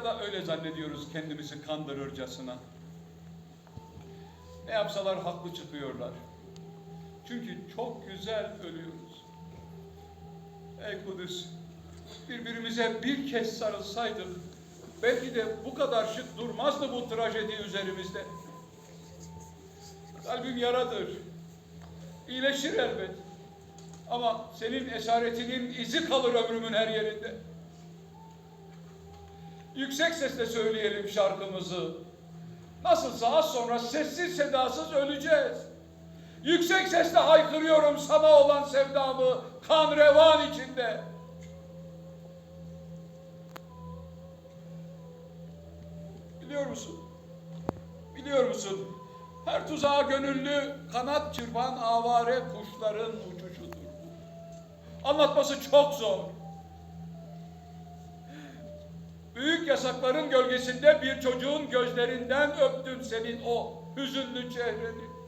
Ya da öyle zannediyoruz kendimizi kandırırcasına. Ne yapsalar haklı çıkıyorlar. Çünkü çok güzel ölüyoruz. Ey Kudüs, birbirimize bir kez sarılsaydık, belki de bu kadar şık durmazdı bu trajedi üzerimizde. Kalbim yaradır. İyileşir elbet. Ama senin esaretinin izi kalır ömrümün her yerinde. Yüksek sesle söyleyelim şarkımızı. Nasılsa az sonra sessiz sedasız öleceğiz. Yüksek sesle haykırıyorum sana olan sevdamı kan revan içinde. Biliyor musun? Biliyor musun? Her tuzağa gönüllü kanat çırpan avare kuşların uçuşudur. Anlatması çok zor. Büyük yasakların gölgesinde bir çocuğun gözlerinden öptüm senin o hüzünlü çehreni.